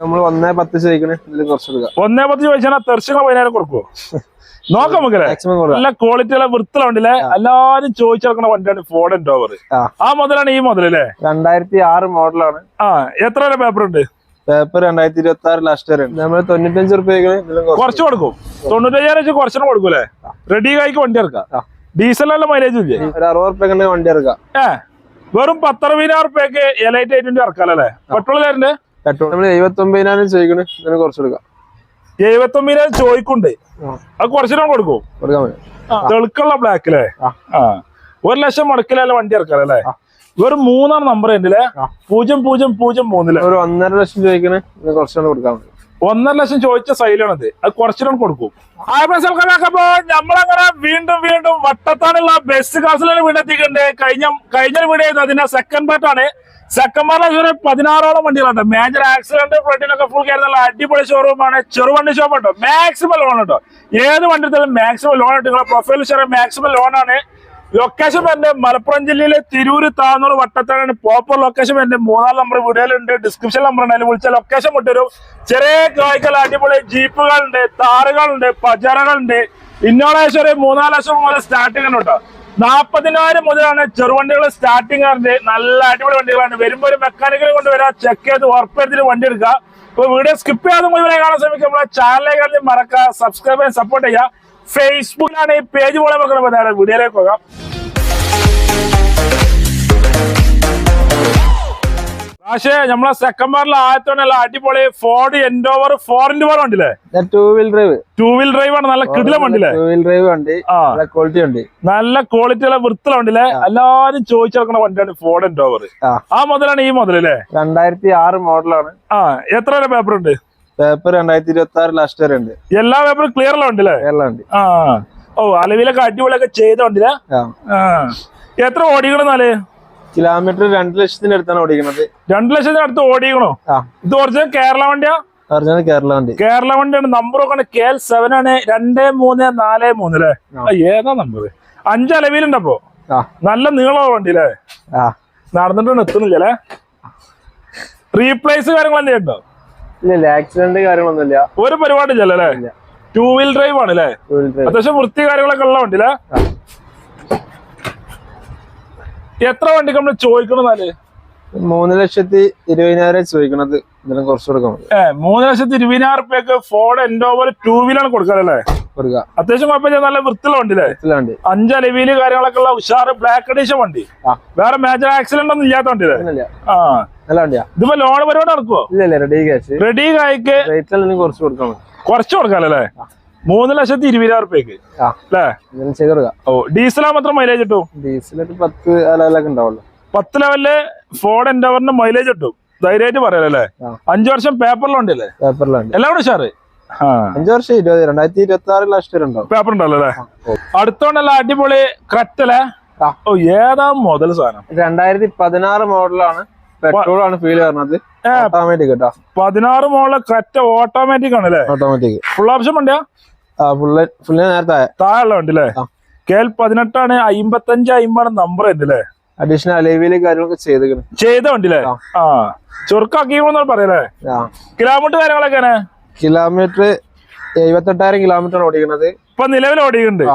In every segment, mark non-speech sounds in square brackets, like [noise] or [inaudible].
നമ്മൾ ഒന്നേ പത്ത് ചോദിക്കണേ ഇതിൽ കുറച്ച് കൊടുക്കാം ഒന്നേ പത്ത് ചോദിച്ചാൽ തെർശങ്ങൾ പതിനായിരം കൊടുക്കുവോ നോക്കാം നല്ല ക്വാളിറ്റിയുള്ള വൃത്തിലുണ്ടല്ലേ എല്ലാരും ചോദിച്ചെടുക്കുന്ന വണ്ടിയാണ് ഫോർഡ് ഡോവർ ആ. മുതലാണ് ഈ മുതലല്ലേ അല്ലേ രണ്ടായിരത്തി ആറ് മോഡലാണ്. ആ എത്ര വരെ പേപ്പർ ഉണ്ട്? പേപ്പർ രണ്ടായിരത്തി ഇരുപത്തി ആറ് ലാസ്റ്റ് വരെ നമ്മൾ തൊണ്ണൂറ്റഞ്ച് റുപ്യ കുറച്ച് കൊടുക്കും. തൊണ്ണൂറ്റഞ്ചായിരം വെച്ച് കുറച്ചും കൊടുക്കൂലേ? റെഡി കായ്ക്ക് വണ്ടി ഇറക്കാം. ഡീസൽ ഡീസലല്ല മൈലേജ് ഇല്ലേ? ഒരു അറുപത് റുപ്യ വണ്ടി ഇറക്കാം. ഏഹ് വെറും പത്തറുപതിനായിരം റുപ്യക്ക് എലൈറ്റ് ഇറക്കാം ഇറക്കാലല്ലേ? പെട്രോൾ തരണ്ടേ പെട്രോൾ നമ്മൾ എഴുപത്തി ഒമ്പതിനായിരം ചോദിക്കണേ. ഇതിന് കുറച്ച് കൊടുക്കാം എഴുപത്തൊമ്പതിനായിരം ചോദിക്കുണ്ട്. അത് കുറച്ചിടാൻ കൊടുക്കും. കൊടുക്കാൻ തെളുക്കുള്ള ബ്ലാക്ക്. ആ. ഒരു ലക്ഷം മുടക്കിലല്ലേ വണ്ടി ഇറക്കാലല്ലേ അല്ലേ? ഒരു മൂന്നാം നമ്പർ ഉണ്ടല്ലേ. പൂജ്യം പൂജ്യം പൂജ്യം മൂന്നിൽ. ഒരു ഒന്നര ലക്ഷം ചോദിക്കണേ. കുറച്ചുകൂടെ കൊടുക്കാൻ ഒന്നര ലക്ഷം ചോദിച്ച സൈലാണത് അത് കുറച്ചിനും കൊടുക്കും. ആയപ്പോ നമ്മളങ്ങനെ വീണ്ടും വീണ്ടും വട്ടത്താനുള്ള ബെസ്റ്റ് ക്ലാസ്സിലാണ് വീണ്ടെത്തിക്കണ്ടേ കഴിഞ്ഞ കഴിഞ്ഞ വീട് അതിന്റെ സെക്കൻഡ് പാർട്ടാണ് സെക്കൻഡ് പാർട്ടിൽ പതിനാറോളം വണ്ടികളുണ്ട്. മേജർ ആക്സിഡന്റ് ഫ്രണ്ടിനൊക്കെ ഫുൾ കയറുന്ന അടിപൊളി ഷോറൂമാണ് ചെറുവണ്ടി ഷോപ്പ് ഉണ്ടോ. മാക്സിമം ലോൺ ഉണ്ടോ. ഏത് വണ്ടി എടുത്താലും മാക്സിമം ലോൺ ഉണ്ട്. നിങ്ങളെ പ്രൊഫൈൽ ഷെയർ മാക്സിമം ലോൺ ആണ്. ലൊക്കേഷൻ എന്റെ മലപ്പുറം ജില്ലയിലെ തിരൂര് താന്നൂർ വട്ടത്താണ് പ്രോപ്പർ ലൊക്കേഷൻ എന്റെ മൂന്നാം നമ്പർ വീഡിയോയിലുണ്ട് ഡിസ്ക്രിപ്ഷൻ നമ്പർ ഉണ്ട്. അതിൽ വിളിച്ച ലൊക്കേഷൻ വിട്ടുതരും ചെറിയ കായ്ക്കൽ അടിപൊളി ജീപ്പുകളുണ്ട്. താറുകളുണ്ട് പജറകളുണ്ട് ഇന്നോളേഷൻ ഒരു മൂന്നാൽ ലക്ഷം മുതൽ സ്റ്റാർട്ടിംഗ് ഉണ്ട് നാൽപ്പതിനായിരം മുതലാണ് ചെറുവണ്ടികൾ സ്റ്റാർട്ടിംഗ് ആണ് നല്ല അടിപൊളി വണ്ടികളാണ്. വരുമ്പോൾ ഒരു മെക്കാനിക്കൽ കൊണ്ട് വരാം ചെക്ക് ചെയ്ത് ഉറപ്പെടുത്തിട്ട് വണ്ടി എടുക്കുക. ഇപ്പൊ വീഡിയോ സ്കിപ്പ് ചെയ്യാതെ മുഴുവനെ കാണാൻ ശ്രമിക്കുക. നമ്മളെ ചാനലിലേക്ക് മറക്കുക സബ്സ്ക്രൈബ് ചെയ്യാൻ സപ്പോർട്ട് ചെയ്യുക. ഫേസ്ബുക്കിലാണ് ഈ പേജ് പോലെ വെക്കണം വീഡിയോയിലേക്ക് പോകാം. പക്ഷേ നമ്മളെ സെക്കൻഡ് ബാറിൽ ആദ്യത്തോണ്ടല്ല അടിപൊളി Ford Endeavour four into four വണ്ടില്ലേ two wheel drive two wheel drive ആണ് നല്ല കിടില വണ്ടില്ലേ ടൂ വീൽ ഡ്രൈവ് ഉണ്ട് നല്ല ക്വാളിറ്റി ഉണ്ട് നല്ല ക്വാളിറ്റി ഉള്ള വൃത്തിയുള്ള വണ്ടില്ലേ എല്ലാരും ചോദിച്ചെടുക്കുന്ന വണ്ടിയാണ് ഫോർഡ് എൻഡോവർ ആ. മുതലാണ് ഈ മുതലല്ലേ രണ്ടായിരത്തി ആറ് മോഡലാണ്. ആ എത്ര വരെ പേപ്പർ ഉണ്ട്? പേപ്പർ രണ്ടായിരത്തി ഇരുപത്തി ആറ് ലാസ്റ്റ് വരെ ഉണ്ട് എല്ലാ പേപ്പറും ക്ലിയർ എല്ലാം ഉണ്ട് ആ. ഓ അലവിലൊക്കെ അടിപൊളിയൊക്കെ ചെയ്ത വണ്ടില്ലേ ആ. ആ. എത്ര ഓടിക്കണമെന്നാൽ കിലോമീറ്റർ രണ്ട് ലക്ഷത്തിന്റെ അടുത്താണ് ഓടിക്കുന്നത് രണ്ടു ലക്ഷത്തിന് അടുത്ത് ഓടിക്കണോ ഇത് കുറച്ച് കേരള വണ്ടിയാ? ഒറിജിനൽ കേരള വണ്ടി. കേരള വണ്ടിയാണ്. നമ്പർ ഒക്കെ കെ എൽ സെവൻ ആണ്. രണ്ട് മൂന്ന് നാല് മൂന്ന് അല്ലേ? ഏതാ നമ്പർ അഞ്ച് അലവിലുണ്ടപ്പോ നല്ല നീളമുള്ള വണ്ടി അല്ലേ? ആ. നടന്നിട്ടൊന്നും എത്തുന്നില്ല അല്ലേ? റീപ്ലേസ് കാര്യങ്ങൾ എന്തെങ്കിലും ഉണ്ടോ? ഇല്ല ആക്സിഡന്റ് കാര്യങ്ങളൊന്നുമില്ല ഒരു പരിപാടി ഇല്ലല്ലോ അല്ലേ ടൂ വീൽ ഡ്രൈവ് ആണ് അല്ലേ? അത്യാവശ്യം വൃത്തി കാര്യങ്ങളൊക്കെ ഉള്ള വണ്ടി അല്ലേ? എത്ര വണ്ടിക്ക് നമ്മൾ ചോദിക്കണമെന്നാൽ മൂന്ന് ലക്ഷത്തി ഇരുപതിനായിരം ചോദിക്കണത്. ഇതിനും കുറച്ച് കൊടുക്കാം മൂന്ന് ലക്ഷത്തി ഇരുപതിനായിരം റുപ്യക്ക് ഫോർഡ് എൻഡോവർ ടൂ വീലാണ് കൊടുക്കാറല്ലേ കൊടുക്കുക അത്യാവശ്യം കുഴപ്പമില്ല നല്ല വൃത്തിയുള്ള വണ്ടി അല്ലേ? ഇതിലെ വണ്ടി. അഞ്ച് അലവിയിൽ കാര്യങ്ങളൊക്കെ ഉള്ള ഉഷാറ് ബ്ലാക്ക് അഡീഷൻ വണ്ടി. വേറെ മേജർ ആക്സിഡന്റ് ഒന്നും ഇല്ലാത്ത വണ്ടി ആ. നല്ല വണ്ടിയാ. ഇതിപ്പോ ലോൺ പരിപാടി നടക്കുവോ? ഇല്ല റെഡി കാശ് റെഡി കായ്ക്ക് റേറ്റിൽ കുറച്ച് കൊടുക്കണം കുറച്ച് കൊടുക്കാല്ലേ മൂന്ന് ലക്ഷത്തി ഇരുപതിനായിരം റുപ്യക്ക് അല്ലേ ചെയ്ത് കൊടുക്കാം. ഓ ഡീസലാ മാത്രം മൈലേജ് കിട്ടും? ഡീസലൊക്കെ പത്ത് അലവിലൊക്കെ ഉണ്ടാവുള്ളൂ. പത്ത് ലെവലിൽ ഫോർഡ് എൻഡവറിന് മൈലേജ് കിട്ടും. ധൈര്യമായിട്ട് പറയാലല്ലേ. അഞ്ചു വർഷം പേപ്പറിലുണ്ടല്ലേ പേപ്പറിലുണ്ട്. എല്ലാം കൂടെ ഉഷാറ്? അഞ്ചു വർഷം ഇരുപത് രണ്ടായിരത്തി ഇരുപത്തി ആറ് ലാസ്റ്റ് ഉണ്ടാവും. പേപ്പർ ഉണ്ടല്ലോ അല്ലേ അടുത്തോണ്ടല്ല അടിപൊളി ക്രറ്റല്ലേ ഓ ഏതാ മുതൽ സാധനം? രണ്ടായിരത്തി പതിനാറ് മോഡലാണ് പെട്രോൾ ആണ് ഫീൽ ഏ. ഓട്ടോമാറ്റിക് കേട്ടോ പതിനാറ് മോഡൽ ക്രറ്റ ഓട്ടോമാറ്റിക് ആണല്ലേ ഓട്ടോമാറ്റിക് ഫുൾ ഓപ്ഷൻ ഫുള്ള് നേരത്തെ താഴെയുള്ള വണ്ടി അല്ലേ. കെ എൽ പതിനെട്ടാണ് അമ്പത്തഞ്ച് അമ്പതാണ് നമ്പർ ഉണ്ട് അല്ലേ അഡീഷണൽ അലവിൽ കാര്യങ്ങളൊക്കെ ചെയ്തേക്കണം ചെയ്ത വണ്ടി അല്ലേ ആ. ചുരുക്കാക്കിയോ ചുരുക്കാക്കിയെന്ന് പറയല്ലേ? ആ. കിലോമീറ്റർ കാര്യങ്ങളൊക്കെ കിലോമീറ്റർ എഴുപത്തെട്ടായിരം കിലോമീറ്റർ ഓടിക്കണത്. ഇപ്പൊ നിലവിൽ ഓടിക്കുന്നുണ്ട്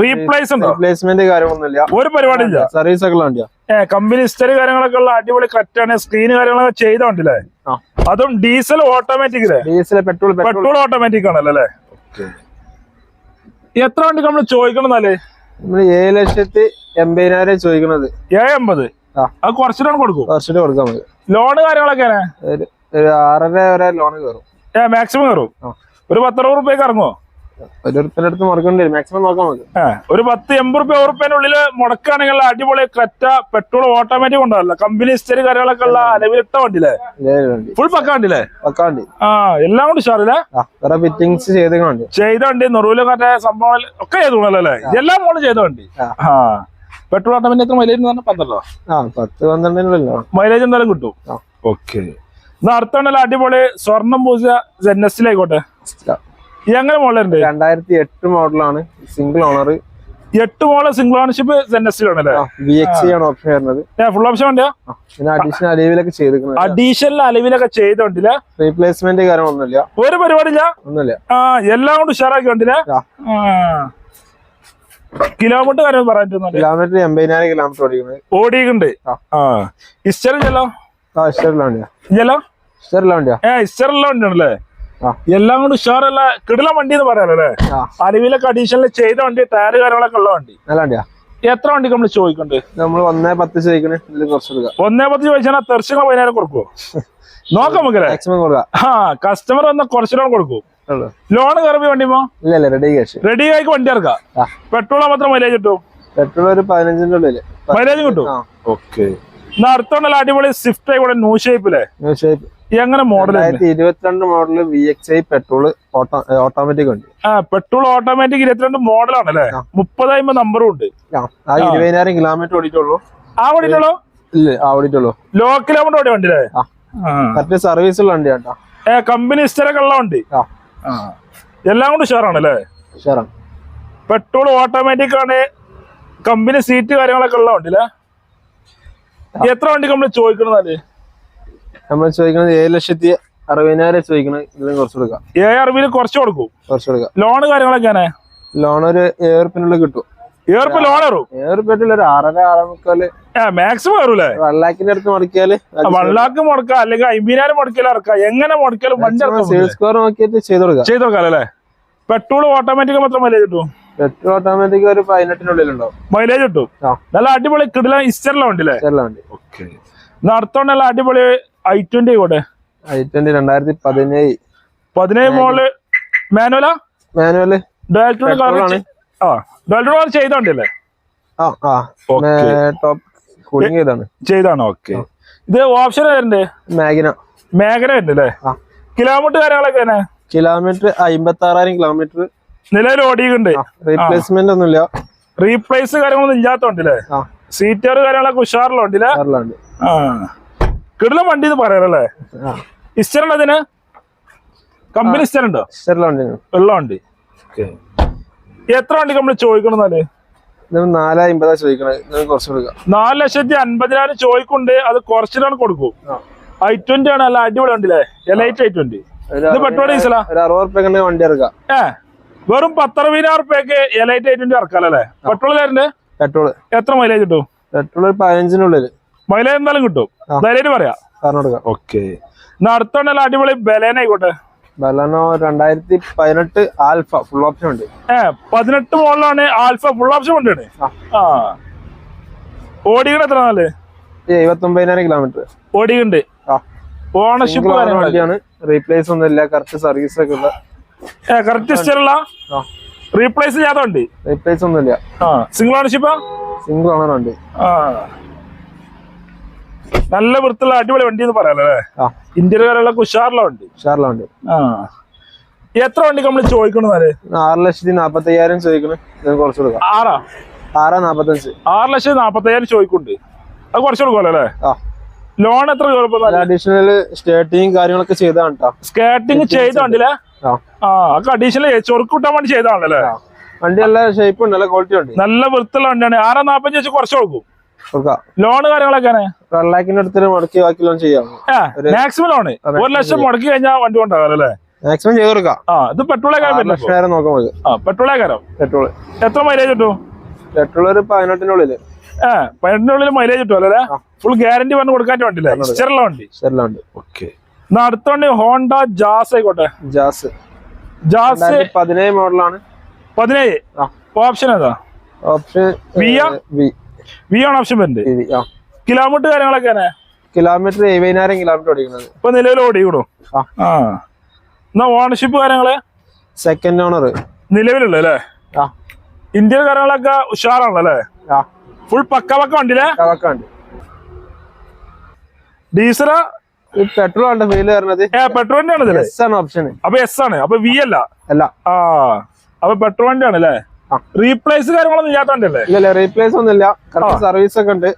റീപ്ലേസ് ഉണ്ടോ? റീപ്ലേസ്മെന്റ് കാര്യമൊന്നുമില്ല. ഒരു പരിപാടി ഇല്ല. സർവീസ് ഒക്കെ ഏ കമ്പനി ഹിസ്റ്ററി കാര്യങ്ങളൊക്കെ ഉള്ള അടിപൊളി കറ്റാണ് സ്ക്രീൻ കാര്യങ്ങളൊക്കെ ചെയ്തോണ്ടല്ലേ അതും diesel automatic diesel petrol petrol petrol automatic ആണല്ലോ അല്ലേ? എത്ര വണ്ടി നമ്മൾ ചോദിക്കണം എന്നാലേ നമ്മൾ ഏഴ് ലക്ഷത്തി എൺപതിനായിരം ചോദിക്കണത്. ഏഴ് എൺപത്. അത് കുറച്ചിട്ടാണ് കൊടുക്കും? കുറച്ചിട്ട് കൊടുക്കാൻ മതി. ലോണ് കാര്യങ്ങളൊക്കെ ഒരു ആറര വരെ ലോൺ കയറും ഏ മാക്സിമം കയറും ഒരു പത്തറുപത് റുപ്യക്ക് ഇറങ്ങുമോ അടുത്ത് മുടക്കേണ്ടി വരും. മാക്സിമം നോക്കാൻ നമുക്ക് ഒരു പത്ത് എൺപത് റുപ്യ ഉറുപ്പ്യന്റെ ഉള്ളിൽ മുടക്കുകയാണെങ്കിൽ അടിപൊളി ക്രെറ്റ പെട്രോൾ ഓട്ടോമാറ്റിക് ഉണ്ടാവില്ല കമ്പനി ഹിസ്റ്ററി കാര്യങ്ങളൊക്കെ ഉള്ള അലവിലിട്ട വണ്ടിയില്ലേ? ഫുൾ പക്കാണ്ടില്ലേ പക്കാ വണ്ടി. ആ എല്ലാം കൊണ്ട് ഉഷാറില്ലേ? ആ വേറെ ഫിറ്റിങ്സ് ചെയ്ത വണ്ടി. ചെയ്ത വണ്ടി നെറുവിൽ മറ്റേ സംഭവം ഒക്കെ ചെയ്തു അല്ലേ ഇതെല്ലാം മോൾ ചെയ്ത വണ്ടി. ആ. പെട്രോൾ ഓട്ടോമാറ്റിക് എത്ര മൈലേജ് എന്ന് പറഞ്ഞാൽ പന്ത്രണ്ടോ? ആ പത്ത് പന്ത്രണ്ടിനുള്ളല്ലോ മൈലേജ് എന്തായാലും കിട്ടും. ഓക്കെ എന്നാ അടുത്തുണ്ടല്ലോ അടിപൊളി സ്വർണം പൂജ ജെന്നസിലായിക്കോട്ടെ ഈ എങ്ങനെ മോഡലുണ്ട് രണ്ടായിരത്തി എട്ട് മോഡലാണ്. സിംഗിൾ ഓണർ എട്ട് മോഡൽ സിംഗിൾ ഓണർഷിപ്പ് ആണ് ഓപ്ഷൻ വരുന്നത്. ഫുൾ ഓപ്ഷൻ വണ്ടിയാ പിന്നെ അഡീഷണൽ അലവിലൊക്കെ ചെയ്തിരിക്കുന്നത്. അഡീഷണൽ അലവിലൊക്കെ ചെയ്തോണ്ടില്ല റീപ്ലേസ്മെന്റ് കാര്യമൊന്നുമില്ല ഒരു പരിപാടിയില്ല? ഒന്നുമില്ല. ആ എല്ലാം കൊണ്ട് ഉഷാറാക്കി വണ്ടില്ല ആ. കിലോമീറ്റർ കാര്യം പറഞ്ഞിട്ടുണ്ട്. കിലോമീറ്റർ എൺപതിനായിരം കിലോമീറ്റർ ഓടിക്കുന്നത് ഓടിയിട്ടുണ്ട്. ആ. ആ. ഇസ്റ്ററും ചെല്ലോ ആ ചെല്ലോ ഇഷ്ടമുള്ള ഏ ആ എല്ലാം കൊണ്ട് ഉഷാറല്ല. കിടിലം വണ്ടി എന്ന് പറയാലോ അല്ലേ? അലവിലൊക്കെ അഡീഷണൽ ചെയ്ത വണ്ടി ടയർ കാര്യങ്ങളൊക്കെ ഉള്ള വണ്ടി. നല്ല വണ്ടിയാ. എത്ര വണ്ടിക്ക് നമ്മൾ ചോദിക്കണ്ട്? നമ്മൾ ഒന്നേ പത്ത് ചോദിക്കണേ. കുറച്ച് കൊടുക്കാം ഒന്നേ പത്ത് ചോദിച്ചാൽ തെർച്ച പതിനായിരം കൊടുക്കുവോ? [laughs] നോക്കാം നമുക്ക് കൊടുക്കാം. ആ കസ്റ്റമർ വന്ന കുറച്ചുകൂടെ കൊടുക്കും. ഉള്ളൂ. ലോൺ കയറി വണ്ടിമോ ഇല്ല ഇല്ല റെഡി ക്യാഷ് റെഡി ആയിക്ക് വണ്ടി ഇറക്കാം. പെട്രോൾ മാത്രം മൈലേജ് കിട്ടും? പെട്രോൾ ഒരു പതിനഞ്ചിന്റെ ഉള്ളിൽ. മൈലേജ് കിട്ടും? ഓക്കെ എന്നാ അടുത്തോണ്ടല്ല അടിപൊളി സ്വിഫ്റ്റ് ആയിക്കോട്ടെ ന്യൂ ഷേപ്പിലെ ന്യൂ ഷേപ്പ് എങ്ങനെ മോഡൽ ഇരുപത്തിരണ്ട് model V X I petrol automatic ഉണ്ട്. ആ പെട്രോൾ ഓട്ടോമാറ്റിക് ഇരുപത്തിരണ്ട് മോഡലാണ് അല്ലേ. മുപ്പതായിരം നമ്പറും ഉണ്ട്. ആ ഇരുപതിനായിരം കിലോമീറ്റർ ഓടിയിട്ടുള്ളൂ. ആ വണ്ടിയിട്ടുള്ളൂ ഇല്ല ആ ഓടിയിട്ടുള്ളൂ. ലോ കിലോമീറ്റർ ഓടിയ വണ്ടി അല്ലേ? ആ. കറക്റ്റ് സർവീസ് ഉള്ള വണ്ടിയാണ് കേട്ടോ. ഏ കമ്പനി ഇസ്റ്ററൊക്കെ ഉള്ള വണ്ടി? എല്ലാം കൊണ്ട് ഷെയറാണ് അല്ലേ ഷെയറാണ് പെട്രോൾ ഓട്ടോമാറ്റിക് ആണ്. കമ്പനി സീറ്റ് കാര്യങ്ങളൊക്കെ ഉള്ള വണ്ടി അല്ലേ? എത്ര വണ്ടി നമ്മൾ ചോദിക്കണമെന്നാൽ നമ്മൾ ചോദിക്കുന്നത് ഏഴ് ലക്ഷത്തി അറുപതിനായിരം ചോദിക്കണം ഇതിലും കുറച്ച് കൊടുക്കാം. ഏഴ് അറുപതിൽ കുറച്ച് കൊടുക്കും. കുറച്ച് കൊടുക്കാം. ലോൺ കാര്യങ്ങളൊക്കെയാണ്? ലോൺ ഒരു ഏഴ് റുപ്യനുള്ളിൽ കിട്ടും. ഏർപ്പ് ലോൺ ഏഴ് റുപ്യത്തിൽ ഒരു ആറര ആറേ മുക്കാൽ. ഏ മാക്സിമം കയറൂലേ വൺ ലാഖിന്റെ അടുത്ത് മുടക്കിയാൽ വള്ളാക്ക് മുടക്കാം അല്ലെങ്കിൽ അമ്പതിനായിരം മുടക്കിയാലും ഇറക്കാം എങ്ങനെ മുടക്കിയാലും വണ്ടി ഇറക്കാം സെയിൽ സ്കോർ നോക്കിയിട്ട് ചെയ്ത് കൊടുക്കാം. ചെയ്ത് നോക്കാം അല്ലേ? പെട്രോൾ ഓട്ടോമാറ്റിക് മാത്രം മൈലേജ് കിട്ടും പെട്രോൾ ഓട്ടോമാറ്റിക് ഒരു പതിനെട്ടിനുള്ളിൽ ഉണ്ടാവും. മൈലേജ് കിട്ടും. നല്ല അടിപൊളി കിടില ചെറിയ വണ്ടി ഓക്കെ അടുത്തോണ്ട് നല്ല അടിപൊളി ഐ ട്വന്റി ആയിക്കോട്ടെ ഐ ട്വന്റി രണ്ടായിരത്തി പതിനേഴ് പതിനേഴ് മോൾ. മാനുവലാ? മാനുവൽ. ഡയറക്ടർ. ആ ഡയറക്ടർ ചെയ്തോണ്ടല്ലേ? ആ ആ. ടോപ്പ് കൂളിംഗ് ചെയ്താണ്? ചെയ്താണോ ഓക്കെ ഇത് ഓപ്ഷൻ വരണ്ടേ മാഗിന മേഖല ഉണ്ട് അല്ലേ കിലോമീറ്റർ കാര്യങ്ങളൊക്കെ തന്നെ കിലോമീറ്റർ അമ്പത്തി ആറായിരം കിലോമീറ്റർ നിലവിൽ ഓടിയിട്ടുണ്ട് റീപ്ലേസ്മെന്റ് ഒന്നുമില്ല. റീപ്ലേസ് കാര്യങ്ങളൊന്നും ഇല്ലാത്തോണ്ടല്ലേ? സീറ്റർ കാര്യങ്ങളൊക്കെ ഉഷാറിലുണ്ടല്ലേ? ആ. കിടിലം വണ്ടി എന്ന് പറയാറല്ലേ ഇസ്റ്ററുണ്ട്? അതിന് കമ്പനി വണ്ടി. വെള്ളം ഉണ്ട് എത്ര വണ്ടി നമ്മൾ ചോദിക്കണമെന്നാൽ ഇത് നാല് അമ്പതാ ചോദിക്കണത്. ഇത് കുറച്ച് കൊടുക്കാം. നാല് ലക്ഷത്തി അൻപതിനായിരം ചോദിക്കുന്നുണ്ട്. അത് കുറച്ചിട്ടാണ് കൊടുക്കും. ഐ ട്വന്റി ആണ് അല്ല അടിപൊളി വണ്ടിയില്ലേ? എലൈറ്റ് ഐ ട്വന്റി ഒരു ഇത് പെട്രോൾ ഡീസലാ ഒരു അറുപത് റുപ്യ വണ്ടി ഇറക്കാം. ഏ. വെറും പത്തറുപതിനായിരം റുപ്യക്ക് എലൈറ്റ് ഐ ട്വന്റി ഇറക്കാലല്ലേ? പെട്രോൾ പെട്രോൾ എത്ര മൈലേജ് കിട്ടും? പെട്രോൾ പതിനഞ്ചിനുള്ളിൽ. മൈലേജ് എന്തായാലും കിട്ടും. ധൈര്യം ധൈര്യമായിട്ട് പറയാം. പറഞ്ഞു ഓക്കെ. എന്നാ അടുത്തോണ്ടല്ല അടിപൊളി ബലേനായിക്കോട്ടെ ബലനോ രണ്ടായിരത്തി പതിനെട്ട് ആൽഫ ഫുൾ ഓപ്ഷൻ ഉണ്ട്. ഏ പതിനെട്ട് മോളിലാണ് ആൽഫ ഫുൾ ഓപ്ഷൻ ഉണ്ട് ആ. ആ. എത്ര നാല് ഈ എഴുപത്തി ഒമ്പതിനായിരം കിലോമീറ്റർ ഓടിയുണ്ട് ഓണർഷിപ്പ് വണ്ടിയാണ്. റീപ്ലേസ് ഒന്നും ഇല്ല. കറക്റ്റ് സർവീസ് ഒക്കെ ഉള്ള. കറക്റ്റ് ആ. റീപ്ലേസ് ചെയ്യാതെ വണ്ടി. റീപ്ലേസ് ഒന്നും ഇല്ല. ആ. സിംഗിൾ ഓണർഷിപ്പാ സിംഗിൾ ഓണർ വണ്ടി. ആ. നല്ല വൃത്തിയുള്ള അടിപൊളി വണ്ടി എന്ന് പറയാലോ അല്ലേ? ആ. ഇന്ത്യയിൽ വരെയുള്ള ഉഷാറുള്ള വണ്ടി. ഷാർല വണ്ടി. ആ. എത്ര വണ്ടി നമ്മൾ ചോദിക്കണെന്നാൽ ആറ് ലക്ഷത്തി നാപ്പത്തി അയ്യായിരം ചോദിക്കണം കുറച്ച് കൊടുക്കാം. ആറാ? ആറാ നാപ്പത്തഞ്ച്. ആറ് ലക്ഷത്തി നാപ്പത്തയ്യായിരം ചോദിക്കുന്നുണ്ട്. അത് കുറച്ച് കൊടുക്കുമല്ലോ അല്ലേ? ആ. ലോൺ എത്ര അഡീഷണൽ സ്റ്റേർട്ടിങ് കാര്യങ്ങളൊക്കെ ചെയ്താണ് കേട്ടോ സ്കേട്ടിങ് ചെയ്ത വണ്ടിയില്ലേ ആ. ഒക്കെ അഡീഷണൽ ചൊറുക്ക് കിട്ടാൻ വേണ്ടി ചെയ്താണല്ലേ വണ്ടി നല്ല ഷേപ്പ് ഉണ്ട് നല്ല ക്വാളിറ്റി ഉണ്ട്. നല്ല വൃത്തിയുള്ള വണ്ടിയാണ്. ആറാ നാപ്പഞ്ച് വെച്ച് കുറച്ച് കൊടുക്കാം. ലോൺ കാര്യങ്ങളൊക്കെ വൺ ലാഖിന്റെ അടുത്ത് മുടക്കി ബാക്കി ലോൺ ചെയ്യാം. മാക്സിമം ലോൺ ഒരു ലക്ഷം മുടക്കി കഴിഞ്ഞാൽ വണ്ടി കൊണ്ടാകാം അല്ലേ? മാക്സിമം ചെയ്ത് കൊടുക്കാം. ആ ഇത് പെട്രോൾ ലക്ഷം നോക്കാം നമുക്ക് ആ പെട്രോളേ കാരം പെട്രോൾ എത്ര മൈലേജ് കിട്ടും? പെട്രോൾ ഒരു പതിനെട്ടിനുള്ളിൽ ഏ പതിനെട്ടിനുള്ളിൽ മൈലേജ് കിട്ടും അല്ലേ? ഫുൾ ഗ്യാരണ്ടി പറഞ്ഞ് കൊടുക്കാൻ വണ്ടി ഇസ്റ്ററുള്ള വണ്ടി. ശരിയല്ല വണ്ടി. ഓക്കെ. എന്നാ അടുത്ത വണ്ടി ഹോണ്ട ജാസ് ആയിക്കോട്ടെ. ജാസ്. ജാസ് പതിനേഴ് മോഡലാണ് പതിനേഴ്. ഓപ്ഷൻ ഏതാ? Option V? വി ആണ് ഓപ്ഷൻ വരുന്നത് കിലോമീറ്റർ കാര്യങ്ങളൊക്കെ കിലോമീറ്റർ എഴുപതിനായിരം കിലോമീറ്റർ ഓടിക്കുന്നത്. ഇപ്പൊ നിലവിൽ ഓടിക്കണു ആ. എന്നാ ഓണർഷിപ്പ് കാര്യങ്ങൾ? സെക്കൻഡ് ഓണർ നിലവിലുള്ള അല്ലേ? ഇന്ത്യൻ കാര്യങ്ങളൊക്കെ ഉഷാറാണല്ലേ ഫുൾ പക്ക പക്ക വണ്ടിയില്ലേ കവക്കാണ്ട് ഡീസല പെട്രോൾ ആണ് ഫീൽ വരുന്നത്. പെട്രോളിന്റെ വണ്ടി ആണ് എസ് ആണ് ഓപ്ഷൻ അപ്പൊ എസ് ആണ്. അപ്പൊ വി അല്ല? അല്ല. ആ. അപ്പൊ പെട്രോളിന്റെ വണ്ടി ആണ് അല്ലേ. റീപ്ലേസ് കാര്യങ്ങളൊന്നും ഇല്ലാത്ത വണ്ടി അല്ലേ ഇല്ല റീപ്ലേസ് ഒന്നും ഇല്ല സർവീസ് ഒക്കെ ഉണ്ട്.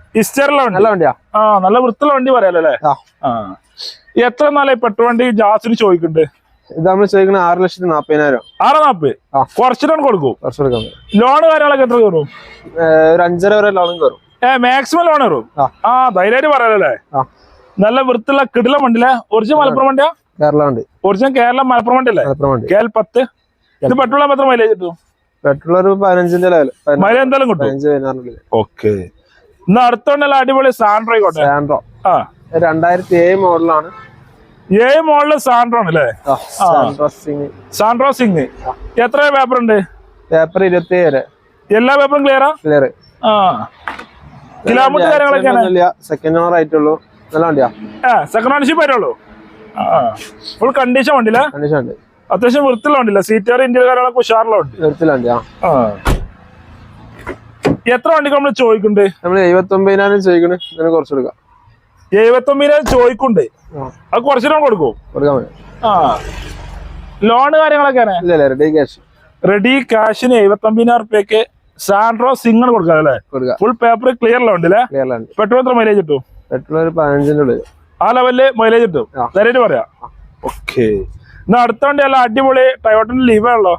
വണ്ടി? നല്ല വണ്ടിയാ. ആ നല്ല വൃത്തിയുള്ള വണ്ടി പറയാലോ അല്ലേ? ആ. ആ. എത്ര നാളെ പെട്രോൾ വണ്ടി ജാസിന് ചോദിക്കുന്നുണ്ട്? ഇത് നമ്മൾ ചോദിക്കണ ആറ് ലക്ഷത്തി നാപ്പതിനായിരം. ആറ് നാപ്പ് ആ. കുറച്ചിട്ടാണ് കൊടുക്കും? കുറച്ച് ലോൺ കാര്യങ്ങളൊക്കെ എത്ര കയറും? ഒരു അഞ്ചര വരെ ലോണും കയറും. ഏ മാക്സിമം ലോൺ കയറും? ആ. ധൈര്യം ധൈര്യമായിട്ട് പറയാലല്ലേ നല്ല വൃത്തിയുള്ള കിടില വണ്ടിയിലെ ഒറിജിനൽ മലപ്പുറം വണ്ടിയാ? കേരള വണ്ടി. ഒറിജിനൽ കേരള മലപ്പുറം വണ്ടിയല്ലേ? മലപ്പുറം വണ്ടി. കെ പത്ത്. ഇത് പെട്രോൾ എത്ര മൈലേജ് കിട്ടും? പെട്രോൾ ഒരു പതിനഞ്ചിന്റെ ലെവൽ മഴ എന്തായാലും കിട്ടും. ഓക്കെ. ഇന്ന് അടുത്തോണ്ടല്ല അടിപൊളി സാൻഡ്രോ ആയിക്കോട്ടെ. സാൻഡ്രോ ആ. രണ്ടായിരത്തി ഏഴ് മോഡലാണ്. ഏഴ് മോളിൽ സാൻഡ്രോ ആണ് അല്ലേ സാൻഡ്രോ സിംഗ് എത്ര പേപ്പർ ഉണ്ട്? പേപ്പർ ഇരുപത്തി ഏഴ് എല്ലാ പേപ്പറും ക്ലിയറാ ക്ലിയർ ആ? കിലോമീറ്റർ കാര്യങ്ങളൊക്കെയാണ് സെക്കൻഡ് ഓണർ ആയിട്ടുള്ളൂ നല്ല വണ്ടിയാ. സെക്കൻഡ് ഓണർഷിപ്പ് ആയിട്ടുള്ളൂ ഫുൾ കണ്ടീഷൻ വണ്ടിയില്ല കണ്ടീഷൻ ഉണ്ട്. അത്യാവശ്യം വൃത്തിയുള്ള സീറ്റാർ സീറ്റർ ഉഷാറിലുണ്ട് വണ്ടി ആ. എത്ര വണ്ടിക്ക് നമ്മൾ ചോദിക്കുന്നുണ്ട്? നമ്മൾ എഴുപത്തി ഒമ്പതിനായിരം ചോദിക്കണ് ഇതിന് കുറച്ച് കൊടുക്കാം എഴുപത്തൊമ്പതിനായിരം ചോദിക്കുന്നുണ്ട്. ആ, അത് കുറച്ചിട്ട് കൊടുക്കും? കൊടുക്കാൻ ആ. ലോണ് കാര്യങ്ങളൊക്കെ ഇല്ല ഇല്ല റെഡി ക്യാഷ് റെഡി കാഷിന് എഴുപത്തൊമ്പതിനായിരം റുപ്യക്ക് സാൻഡ്രോ സിംഗിൾ കൊടുക്കാം അല്ലേ? കൊടുക്കാം. ഫുൾ പേപ്പർ ക്ലിയർ ഉണ്ടല്ലേ ഉണ്ട് പെട്രോൾ എത്ര മൈലേജ് കിട്ടും? പെട്രോൾ ഒരു പതിനഞ്ചിന്റെ ഉള്ളിൽ ആ ലെവലിൽ മൈലേജ് കിട്ടും. പറയാം. ഓക്കെ എന്നാ അടുത്ത വണ്ടി അല്ല അടിപൊളി ടയോട്ടിന്റെ ലീവ് ആണല്ലോ.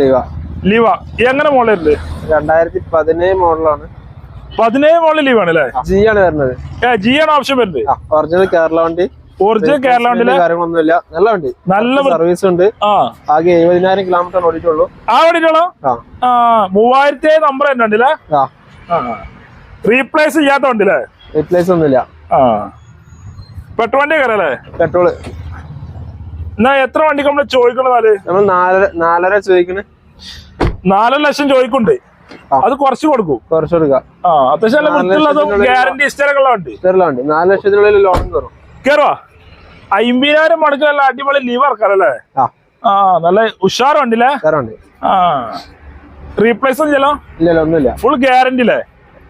ലീവ. ലീവ. എങ്ങനെ മോളിൽ രണ്ടായിരത്തി പതിനേഴ് മോഡലാണ്. പതിനേഴ് മോളിൽ ലീവ് ആണ് അല്ലേ ജി ആണ് വരുന്നത്. ഏ ജി ആണ് ഓപ്ഷൻ വരുന്നത്. ഒറിജിനൽ കേരള വണ്ടി. ഒറിജിനൽ കേരള വണ്ടിയിലെ കാര്യങ്ങളൊന്നുമില്ല. നല്ല വണ്ടി. നല്ല സർവീസ് ഉണ്ട്. ആകെ എഴുപതിനായിരം കിലോമീറ്റർ ഓടിയിട്ടുള്ളൂ. ആ ആ. മൂവായിരത്തി നമ്പർ തന്നെ ഉണ്ടല്ലേ റീപ്ലേസ് ചെയ്യാത്ത വണ്ടിയില്ലേ റീപ്ലേസ് ഒന്നുമില്ല. ആ. പെട്രോൾ വണ്ടി കയറല്ലേ? പെട്രോൾ. എന്നാ എത്ര വണ്ടിക്ക് നമ്മൾ ചോദിക്കണെന്നാൽ നമ്മൾ നാലര നാലര ചോദിക്കണ്. നാലര ലക്ഷം ചോദിക്കുന്നുണ്ട്. അത് കുറച്ച് കൊടുക്കും. കുറച്ച് കൊടുക്കാം. ആ അത്യാവശ്യം ഗ്യാരണ്ടി വണ്ടി. നാല് ലക്ഷത്തിനുള്ളിൽ ലോണും കയറും കയറുവാ അമ്പതിനായിരം മടക്കല്ല അടിപൊളി ലീവ് ഇറക്കാറല്ലേ ആ. നല്ല ഉഷാറുണ്ടല്ലേ? ആ. റീപ്ലേസ് ഇല്ലല്ലോ? ചെല്ലോ ഇല്ല ഇല്ല ഒന്നുമില്ല. ഫുൾ ഗ്യാരണ്ടി അല്ലേ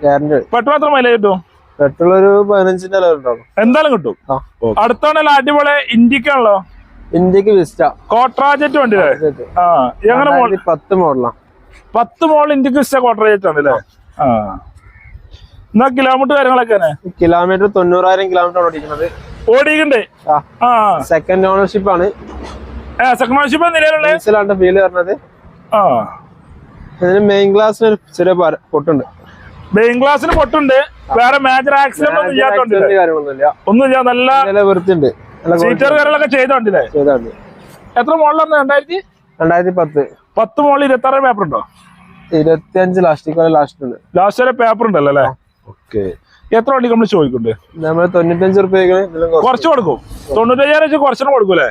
ഗ്യാരണ്ടി പെട്രോൾ എത്ര മൈലേജ് കിട്ടും? പെട്രോൾ ഒരു പതിനഞ്ചിന്റെ എന്തായാലും കിട്ടും. അടുത്താണല്ലോ അടിപൊളി ഇന്ത്യക്കാണല്ലോ ഇന്ത്യയ്ക്ക് വിസ്റ്റ. കോട്രാജറ്റ് ആ എങ്ങനെ പത്ത് മോഡലാണ് പത്ത് മോഡൽ ഇന്ത്യയ്ക്ക് വിസ്റ്റ കോട്രാജറ്റ് ആണ് അല്ലേ ആ. എന്നാ കിലോമീറ്റർ കാര്യങ്ങളൊക്കെ കിലോമീറ്റർ തൊണ്ണൂറായിരം കിലോമീറ്റർ ഓടിക്കുന്നത്. ഓടിക്കണ്ടേ ആ. സെക്കൻഡ് ഓണർഷിപ്പ് ആണ്. സെക്കൻഡ് ഓണർഷിപ്പ് നിലവിലുള്ള ഫീൽ ആ. ഇതിന് മെയിൻ ഗ്ലാസ്സിന് ഒരു ചെറിയ പൊട്ടുണ്ട്. മെയിൻ പൊട്ടുണ്ട്. വേറെ മേജർ ആക്സിഡന്റ് ഒന്നും Accident ഒന്നും ചെയ്യാൻ നല്ല വൃത്തിയുണ്ട് സീറ്റർ കാര്യങ്ങളൊക്കെ ചെയ്തോണ്ടില്ലേ? ചെയ്താണ് എത്ര മോളിലാണ് രണ്ടായിരത്തി? രണ്ടായിരത്തി പത്ത്. പത്ത് മോളിൽ ഇരുപത്തി ആറ് പേപ്പർ ഉണ്ടോ? ഇരുപത്തി അഞ്ച് ലാസ്റ്റിക് വരെ ലാസ്റ്റ് ഉണ്ട്. ലാസ്റ്റ് വരെ പേപ്പർ ഉണ്ടല്ലോ അല്ലേ? ഓക്കെ. എത്ര വണ്ടി നമ്മൾ ചോദിക്കുന്നുണ്ട്? നമ്മൾ തൊണ്ണൂറ്റഞ്ച് റുപ്യക്ക് കുറച്ച്. കൊടുക്കും. തൊണ്ണൂറ്റഞ്ചായിരം വെച്ച് കുറച്ചും കൊടുക്കൂലേ?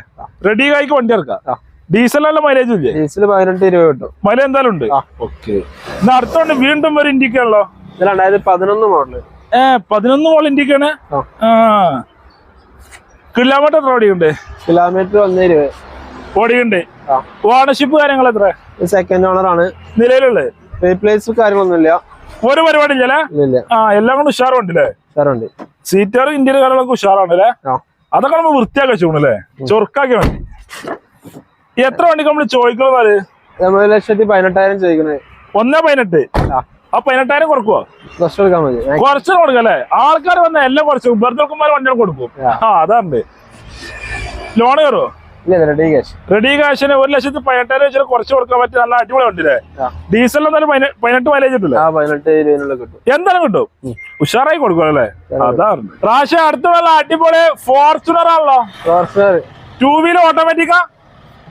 റെഡി കായ്ക്ക് വണ്ടി ഇറക്കാം? ഡീസലല്ല മൈലേജ് ഇല്ലേ? ഡീസൽ പതിനെട്ട് ഇരുപത് കിട്ടും. മൈലേജ് എന്തായാലും ഉണ്ട്. ഓക്കെ. ഇന്ന് അടുത്തോണ്ട് വീണ്ടും ഒരു ഇത് രണ്ടായിരത്തി പതിനൊന്ന് മോഡൽ ഏ പതിനൊന്ന് ഇന്ത്യക്കാണ് ആ. ആ. കിലോമീറ്റർ എത്ര ഓടിയുണ്ട് കിലോമീറ്റർ ഒന്ന് ഇരുപത്. ഓടിയുണ്ട് ഓണർഷിപ്പ് കാര്യങ്ങൾ എത്ര? സെക്കൻഡ് ഓണർ ആണ്. നിലവിലുള്ളത്? റീപ്ലേസ് കാര്യങ്ങളൊന്നുമില്ല. ഒരു പരിപാടി ഇല്ലല്ലേ. ആ എല്ലാം കൊണ്ട് ഉഷാറുണ്ടല്ലേ ഉണ്ട് സീറ്റർ ഇന്ത്യൻ കാര്യങ്ങളൊക്കെ ഉഷാറാണല്ലേ ആ. അതൊക്കെ നമ്മൾ വൃത്തിയാക്കി വെച്ചോണല്ലേ ചൊറുക്കാക്കി വേണ്ടി എത്ര വണ്ടിക്ക് നമ്മൾ ചോദിക്കണമെന്നാൽ നമ്മൾ ഒരു ലക്ഷത്തി പതിനെട്ടായിരം ചോദിക്കുന്നത് ഒന്നേ പതിനെട്ട്. ആ പതിനെട്ടായിരം കൊടുക്കുവോ കുറച്ച് കൊടുക്കും കൊടുക്കല്ലേ ആൾക്കാർ വന്ന എല്ലാം കുറച്ച്. ബർദൽക്കുമാർ വണ്ടികൾ കൊടുക്കും. ആ. അതാണ് ലോൺ കയറുമോ ഇല്ല റെഡി കാശിന് ഒരു ലക്ഷത്തി പതിനെട്ടായിരം വെച്ചാൽ കുറച്ച് കൊടുക്കാൻ പറ്റിയ നല്ല അടിപൊളി വണ്ടിയില്ലേ? ഡീസലിന് എന്തായാലും പതിനെട്ട് മൈലേജ് കിട്ടില്ല എന്തായാലും കിട്ടും. ഉഷാറായി കൊടുക്കും അല്ലേ? അതാണ്. പ്രാവശ്യം അടുത്ത അടിപൊളി ഫോർച്യൂണർ ആണല്ലോ. ടൂ വീലർ ഓട്ടോമാറ്റിക്കാ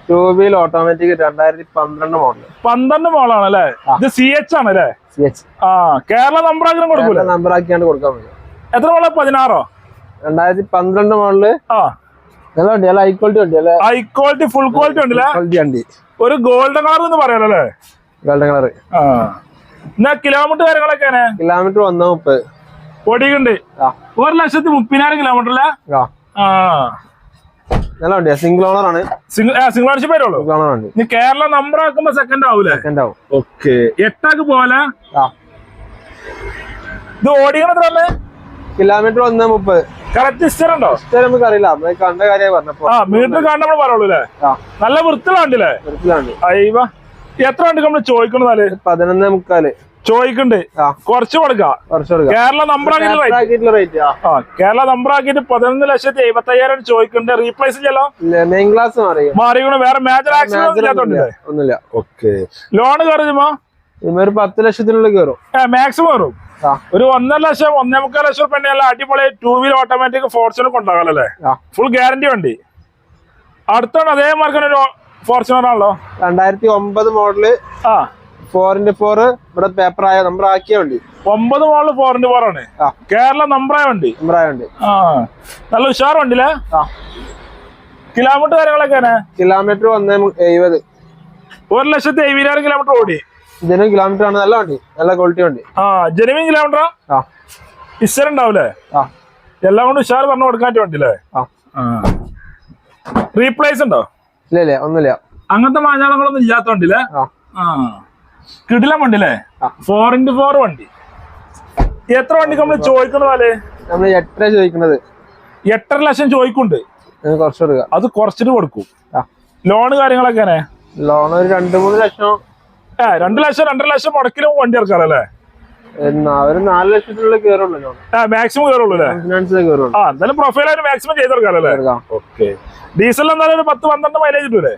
ടൂ വീൽ ഓട്ടോമാറ്റിക് രണ്ടായിരത്തി പന്ത്രണ്ട് മോഡൽ പന്ത്രണ്ട് മോളാണ് അല്ലേ ഇത് സി എച്ച് ആണ് അല്ലേ? സി എച്ച് ആ കേരള നമ്പർ അങ്ങനെ കൊടുക്കൂല? നമ്പർ ആക്കിയാണ്ട് കൊടുക്കാൻ പറ്റും. എത്ര മോളെ പതിനാറോ? രണ്ടായിരത്തി പന്ത്രണ്ട് മോഡൽ ആ. നല്ല വണ്ടി അല്ല ഹൈ ക്വാളിറ്റി വണ്ടി അല്ല? ഹൈ ക്വാളിറ്റി ഫുൾ ക്വാളിറ്റി ഉണ്ടല്ലേ ക്വാളിറ്റി വണ്ടി. ഒരു ഗോൾഡൻ കളർ എന്ന് പറയാലോ അല്ലേ? ഗോൾഡൻ കളർ ആ. എന്നാ കിലോമീറ്റർ കാര്യങ്ങളൊക്കെ കിലോമീറ്റർ ഒന്നാ മുപ്പത്. ഒരു ലക്ഷത്തി മുപ്പതിനായിരം കിലോമീറ്റർ അല്ലേ? ആ. നല്ല വണ്ടിയാ സിംഗിൾ ഓണർ ആണ്. സിംഗിൾ സിംഗിൾ അടിച്ച് വരുള്ളൂ? സിംഗിൾ ഓണർ വണ്ടി. ഇനി കേരള നമ്പർ ആക്കുമ്പോ സെക്കൻഡ് ആവൂലേ സെക്കൻഡ് ആവും. ഓക്കെ എട്ടാക്ക് പോലെ ഇത് ഓടിക്കണത്രല്ലേ കിലോമീറ്റർ ഒന്ന് മുപ്പത്. കറക്റ്റ് ഹിസ്റ്റർ ഉണ്ടോ? ഇഷ്ടം നമുക്ക് അറിയില്ല. കണ്ട കാര്യം പറഞ്ഞപ്പോ ആ മീറ്റർ പറയുള്ളൂ അല്ലേ? നല്ല വൃത്തിയുള്ള വണ്ടില്ലേ മനസ്സിലാണ്ട് എത്ര ഉണ്ട് നമ്മൾ ചോദിക്കണെന്നാൽ പതിനൊന്നേ മുക്കാൽ. ചോദിക്കുന്നുണ്ട് കൊറച്ച് കൊടുക്കാം. കേരള നമ്പർ ആക്കിയിട്ടുള്ള റേറ്റ്. ആ. ആ കേരള നമ്പർ ആക്കിയിട്ട് പതിനൊന്ന് ലക്ഷത്തി എഴുപത്തി അയ്യായിരം ചോദിക്കുന്നുണ്ട് റീപ്ലേസ് ചെയ്യലോ മെയിൻ ക്ലാസ് മാറിയോ? മാറിയാണ് വേറെ മേജർ ആക്സിഡന്റ് ഒന്നുമില്ല. ഓക്കെ ലോൺ കയറുമോ ഒരു പത്ത് ലക്ഷത്തിനുള്ളിൽ കയറും മാക്സിമം കയറും ഒരു ഒന്നര ലക്ഷം ഒന്നേ മുക്കാൽ ലക്ഷം റുപ്യ നല്ല അടിപൊളി ടൂ വീലർ ഓട്ടോമാറ്റിക് ഫോർച്യൂണർ കൊണ്ടാകാലല്ലേ ഫുൾ ഗ്യാരണ്ടി വണ്ടി. അടുത്താണ് അതേ ഒരു ഫോർച്യൂണർ ആണല്ലോ. രണ്ടായിരത്തി ഒമ്പത് മോഡൽ ആ. ഫോർ ഇന്റു ഫോർ ഇവിടെ പേപ്പർ ആയ നമ്പർ ആക്കിയ വണ്ടി ഒമ്പത് മോളിൽ ഫോർ ഇന്റു ഫോർ ആണ്. കേരള നമ്പറായ വണ്ടി. നമ്പർ ആയ വണ്ടി. ആ. നല്ല ഉഷാർ വണ്ടിയില്ലേ? കിലോമീറ്റർ കാര്യങ്ങളൊക്കെ കിലോമീറ്റർ ഒന്ന് എഴുപത്. ഒരു ലക്ഷത്തി എഴുപതിനായിരം കിലോമീറ്റർ ഓടി. ജനുവിൻ കിലോമീറ്റർ ആണ്. നല്ല വണ്ടി. നല്ല ക്വാളിറ്റി വണ്ടി. ആ ജനുവിൻ കിലോമീറ്റർ ആ? ഇസ്റ്റർ ഉണ്ടാവൂലേ? ആ. എല്ലാം കൊണ്ട് ഉഷാർ പറഞ്ഞു കൊടുക്കാൻ വണ്ടിയില്ലേ? ആ. റീപ്ലേസ് ഉണ്ടോ? ഇല്ല ഇല്ല. ഒന്നുമില്ല. അങ്ങനത്തെ മാഞ്ഞാളങ്ങളൊന്നും ഇല്ലാത്ത വണ്ടിയില്ലേ? ആ. ആ. കിടിലം വണ്ടി അല്ലേ ഫോർ ഇന്റു ഫോർ വണ്ടി. എത്ര വണ്ടിക്ക് നമ്മൾ പോലെ? നമ്മൾ എട്ടര ചോദിക്കുന്നത്. എട്ടര ലക്ഷം ചോദിക്കുന്നുണ്ട്. കുറച്ച് അത് കുറച്ചിട്ട് കൊടുക്കും. ലോണ് കാര്യങ്ങളൊക്കെ? ലോൺ ഒരു രണ്ട് മൂന്ന് ലക്ഷം. ഏ രണ്ട് ലക്ഷം രണ്ടര ലക്ഷം മുടക്കിലും വണ്ടി ഇറക്കാറല്ലേ? ഡീസലിന് ഒരു നാല് ലക്ഷത്തിനുള്ളിൽ കയറുള്ളൂ ലോൺ ആ മാക്സിമം കയറുള്ളൂ ആ എന്തായാലും പ്രൊഫൈലായിട്ട് മാക്സിമം ചെയ്തെടുക്കാറല്ലേ എടുക്കാം ഓക്കെ ഡീസൽ എന്തായാലും ഒരു പത്ത് പന്ത്രണ്ട് മൈലേജ് കിട്ടൂലേ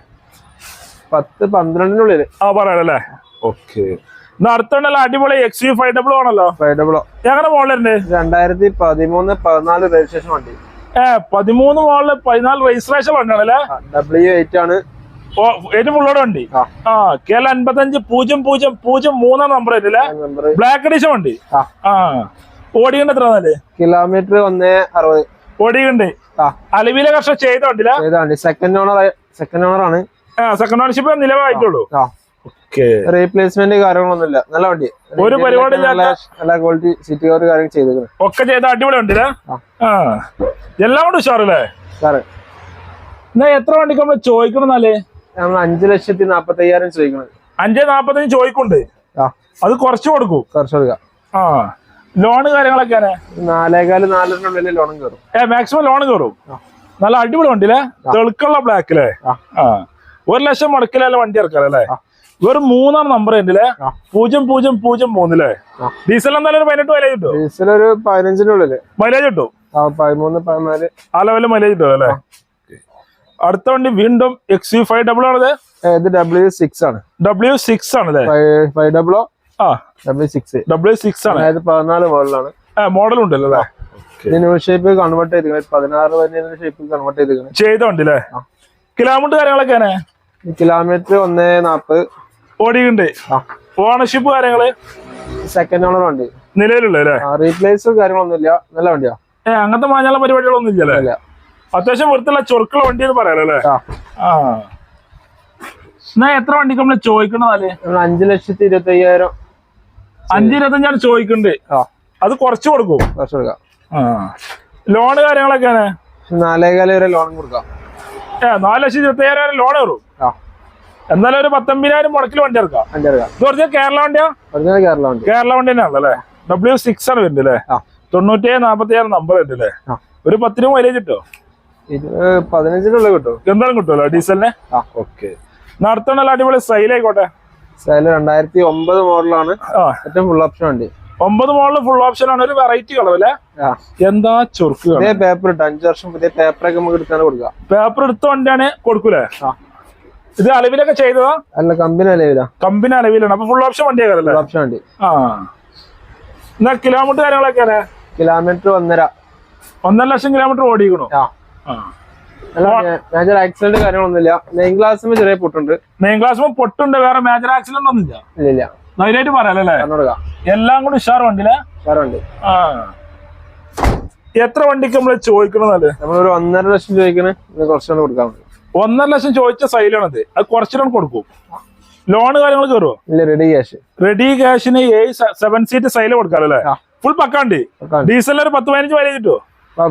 പത്ത് പന്ത്രണ്ടിനുള്ളിൽ ആ പറയാലല്ലേ ഓക്കെ. അടുത്തുണ്ടല്ലോ അടിപൊളി എക്സ് യു ഫൈവ് ഡബിൾ ആണല്ലോ. ഫൈവ് ഫൈഡബിളോ എങ്ങനെ മോളിലുണ്ട് രണ്ടായിരത്തി പതിമൂന്ന് പതിനാല് രജിസ്ട്രേഷൻ വണ്ടി. ഏ പതിമൂന്ന് മോളിൽ പതിനാല് രജിസ്ട്രേഷൻ വണ്ടിയാണല്ലേ? ഡബ്ല്യു എയ്റ്റ് ആണ്. ഏറ്റവും വണ്ടി. ആ. കെ എൽ അൻപത്തഞ്ച് പൂജ്യം പൂജ്യം പൂജ്യം മൂന്നാം നമ്പർ ആയിട്ടില്ലേ ബ്ലാക്ക് എഡിഷൻ വണ്ടി. ആ. ഓടിയുണ്ട് എത്ര നാല് കിലോമീറ്റർ ഒന്നേ അറുപത്. ഓടിയുണ്ട് അലവിലെ കർഷക ചെയ്ത വണ്ടിയില്ല? വണ്ടി. സെക്കൻഡ് ഓണർ സെക്കൻഡ് ഓണർ ആണ്. സെക്കൻഡ് ഓണർഷിപ്പ് നിലവായിട്ടുള്ളൂ റീപ്ലേസ്മെന്റ് കാര്യങ്ങളൊന്നുമില്ല. നല്ല വണ്ടി. ഒരു പരിപാടി നല്ല ക്വാളിറ്റി സീറ്റ് കവർ കാര്യം ചെയ്തേക്കുന്നത് ഒക്കെ ചെയ്ത അടിപൊളി വണ്ടിയില്ലേ. ആ. എല്ലാം കൊണ്ട് ഉഷാറല്ലേ? സാറേ. എന്നാ എത്ര വണ്ടിക്ക് നമ്മൾ ചോദിക്കണം എന്നാലേ? നമ്മൾ അഞ്ചു ലക്ഷത്തി നാപ്പത്തി അയ്യായിരം ചോദിക്കണത് അഞ്ചേ നാപ്പത്തഞ്ച് ചോദിക്കുന്നുണ്ട്. അത് കുറച്ച് കൊടുക്കും. കുറച്ച് കൊടുക്കാം. ആ. ലോണ് കാര്യങ്ങളൊക്കെയാണ് നാലേകാൽ നാലിനുള്ളിൽ ലോണും കയറും ഏ മാക്സിമം ലോൺ കയറും. നല്ല അടിപൊളി വണ്ടിയില്ലേ? തെളുക്കുള്ള ബ്ലാക്കില്ലേ ആ. ആ. ഒരു ലക്ഷം മുടക്കിലല്ലേ വണ്ടി ഇറക്കാറല്ലേ. വെറും മൂന്നാം നമ്പർ ആ. പൂജ്യം പൂജ്യം പൂജ്യം മൂന്നില്ലേ. ഡീസൽ എന്തായാലും ഒരു പതിനെട്ട് മൈലേജ് കിട്ടും ഡീസൽ ഒരു പതിനഞ്ചിനുള്ളിൽ മൈലേജ് കിട്ടും ആ പതിമൂന്ന് പതിനാല്. ആ ലെവലിൽ മൈലേജ് കിട്ടും അല്ലേ അടുത്ത വണ്ടി വീണ്ടും എക്സ് യു ഫൈവ് ഡബിൾ ആണത് ഇത്? ഡബ്ല്യു സിക്സ് ആണ്. ഡബ്ല്യു സിക്സ് ആണല്ലേ ഫൈവ് ഡബിളോ ആ. ഡബ്ല്യു സിക്സ് ഡബ്ല്യു സിക്സ് ആണ്. അതായത് പതിനാല് മോഡലാണ് മോഡൽ ഉണ്ടല്ലോ അല്ലേ? ന്യൂ ഷേപ്പ് കൺവേർട്ട് ചെയ്തിരിക്കുന്നത്. പതിനാറ് പതിനേഴ് ഷേപ്പിൽ കൺവേർട്ട് ചെയ്തിരിക്കുന്നത്. ചെയ്തോണ്ടല്ലേ കിലോമീറ്റർ കാര്യങ്ങളൊക്കെയാണ് കിലോമീറ്റർ ഒന്നേ നാപ്പത്. ഓടിയുണ്ട് ഓണർഷിപ്പ് കാര്യങ്ങൾ? സെക്കൻഡ് ഓണർ വണ്ടി. നിലവിലുള്ള റീപ്ലേസ് കാര്യങ്ങളൊന്നുമില്ല. നല്ല വണ്ടിയാ. ഏ അങ്ങനത്തെ മാഞ്ഞുള്ള പരിപാടികളൊന്നും ഇല്ലല്ലേ ഇല്ല. അത്യാവശ്യം വൃത്തിയുള്ള ചൊറുക്കുള്ള വണ്ടി എന്ന് പറയാലോ അല്ലേ? ആ. എന്നാ എത്ര വണ്ടിക്ക് നമ്മൾ ചോദിക്കണതാൽ അഞ്ചു ലക്ഷത്തി ഇരുപത്തി അയ്യായിരം അഞ്ചു ഇരുപത്തഞ്ചാണ് ചോദിക്കണ്ട്. അത് കുറച്ച് കൊടുക്കും. കുറച്ച് കൊടുക്കാം. ലോണ് കാര്യങ്ങളൊക്കെയാണ്? നാലേകാല വരെ ലോൺ കൊടുക്കാം. ഏ നാല് ലക്ഷത്തി ഇരുപത്തി അയ്യായിരം വരെ ലോൺ കയറും എന്നാലും ഒരു പത്തൊമ്പതിനായിരം മുടക്കിൽ വണ്ടി ഇറക്കാം ഇത് പറഞ്ഞാൽ കേരള വണ്ടിയാ? കേരള വണ്ടി. കേരള വണ്ടി തന്നെയാണല്ലോ അല്ലേ? ഡബ്ല്യു സിക്സ് ആണ് വരുന്നത് അല്ലേ? തൊണ്ണൂറ്റേഴ് നാപ്പത്തി ആറ് നമ്പർ ഉണ്ട് അല്ലേ ഒരു പത്തിന് മൈലേജ് കിട്ടോ? പതിനഞ്ചിനുള്ള കിട്ടും. എന്തായാലും കിട്ടുമല്ലോ ഡീസലിന്? ഓക്കെ. നടത്തണല്ലോ അടിപൊളി സ്റ്റൈൽ ആയിക്കോട്ടെ. സൈൽ രണ്ടായിരത്തി ഒമ്പത് മോഡലാണ് ഏറ്റവും ഫുൾ ഓപ്ഷൻ വണ്ടി. ഒമ്പത് മോഡൽ ഫുൾ ഓപ്ഷൻ ആണ്. ഒരു വെറൈറ്റി കളർ അല്ലേ? എന്താ പുതിയ പേപ്പർ ഇട്ട് അഞ്ചു വർഷം പുതിയ പേപ്പറൊക്കെ നമുക്ക് എടുക്കാൻ കൊടുക്കാം. പേപ്പർ എടുത്ത വണ്ടിയാണ് കൊടുക്കൂലേ? ഇത് അലവിലൊക്കെ ചെയ്തതാ? അല്ല കമ്പനി അളവിലാ കമ്പനി അലവിലാണ്. അപ്പൊ ഫുൾ ഓപ്ഷൻ വണ്ടി ഫുൾ ഓപ്ഷൻ വണ്ടി. ആ. എന്നാ കിലോമീറ്റർ കാര്യങ്ങളൊക്കെയാണ് കിലോമീറ്റർ ഒന്നര. ഒന്നര ലക്ഷം കിലോമീറ്റർ ഓടിക്കണു ആ. മേജർ ആക്സിഡന്റ് കാര്യങ്ങളൊന്നുമില്ല. മെയിൻ ക്ലാസ്സിന് ചെറിയ പൊട്ടുണ്ട്. മെയിൻ ക്ലാസ്സിന് പൊട്ടുണ്ട്. വേറെ മേജർ ആക്സിഡന്റ് ഒന്നും ഇല്ല. ഇല്ല ധൈര്യമായിട്ട് കൊടുക്കാം എല്ലാം കൂടി വേറെ വണ്ടി ആ. എത്ര വണ്ടിക്ക് നമ്മൾ ചോദിക്കണമെന്നല്ലേ നമ്മളൊരു ഒന്നര ലക്ഷം ചോദിക്കണേ. കുറച്ചുകൊണ്ട് കൊടുക്കാൻ ഒന്നര ലക്ഷം ചോദിച്ച സൈലാണത് അത് കുറച്ചിടം കൊടുക്കും. ലോണ് കാര്യങ്ങൾ കയറുമോ ഇല്ല റെഡി ക്യാഷ് റെഡി ക്യാഷിന് ഏഴ് സെവൻ സീറ്റ് സൈല കൊടുക്കാറല്ലേ. ഫുൾ പക്കാണ്ട്. ഡീസലിൽ ഒരു പത്ത് പതിനഞ്ച് വരെ കിട്ടുമോ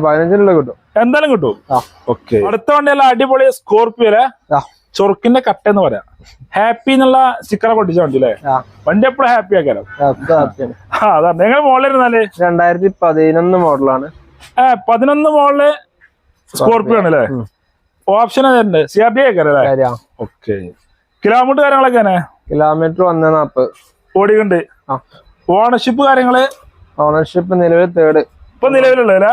പതിനഞ്ചിനുള്ള കിട്ടും. എന്തായാലും കിട്ടും. ഓക്കെ അടുത്ത വണ്ടിയല്ല അടിപൊളി സ്കോർപിയോലെ അല്ലേ ചൊറുക്കിന്റെ കട്ട എന്ന് പറയാം. ഹാപ്പി എന്നുള്ള സ്റ്റിക്കറെ പൊട്ടിച്ച വണ്ടി അല്ലേ? വണ്ടി എപ്പോഴും ഹാപ്പി ആക്കാലോ? അത് ആ അതാ. നിങ്ങൾ മോളിലിരുന്നാൽ രണ്ടായിരത്തി പതിനൊന്ന് മോഡലാണ് ഏഹ് പതിനൊന്ന് മോളിൽ സ്കോർപിയോ ആണ് അല്ലേ. ഓപ്ഷൻ അതുണ്ട് C R T okay kilometre കാര്യങ്ങളൊക്കെ തന്നെ കിലോമീറ്റർ വന്ന നാപ്പത്. ഓടിയുണ്ട് ആ. ഓണർഷിപ്പ് കാര്യങ്ങൾ? ഓണർഷിപ്പ് നിലവിൽ തേർഡ് ഇപ്പൊ നിലവിലുള്ളതല്ലേ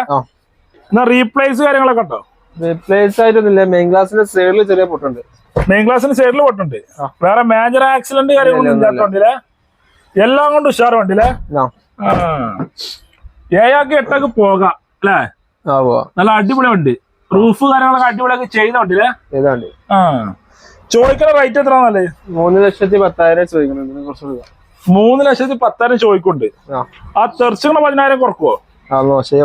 എന്നാ റീപ്ലേസ് കാര്യങ്ങളൊക്കെ ഉണ്ടോ? റീപ്ലേസ് ആയിട്ടൊന്നുമില്ല. മെയിൻ ക്ലാസ്സിന്റെ സൈഡിൽ ചെറിയ പൊട്ടുണ്ട്. മെയിൻ ക്ലാസ്സിന്റെ സൈഡിൽ പൊട്ടുണ്ട്. വേറെ മേജർ ആക്സിഡന്റ് കാര്യങ്ങളൊന്നും എല്ലാം കൊണ്ട് ഉഷാർ വണ്ടിയില്ലേ ആ. ഏഴാക്കി എട്ടൊക്കെ പോകാം അല്ലേ? നല്ല അടിപൊളി വണ്ടി റൂഫ് കാര്യങ്ങളൊക്കെ അടിപൊളിയൊക്കെ ചെയ്ത വണ്ടിയില്ലേ ഏതാണ്ട് ആ. ചോദിക്കണ റേറ്റ് എത്ര നല്ലേ? മൂന്ന് ലക്ഷത്തി പത്തായിരം ചോദിക്കുന്നത് കുറച്ച് മൂന്ന് ലക്ഷത്തി പത്തായിരം ചോദിക്കുന്നുണ്ട്. ആ. തെറിച്ചുള്ള പതിനായിരം കുറക്കുവോ?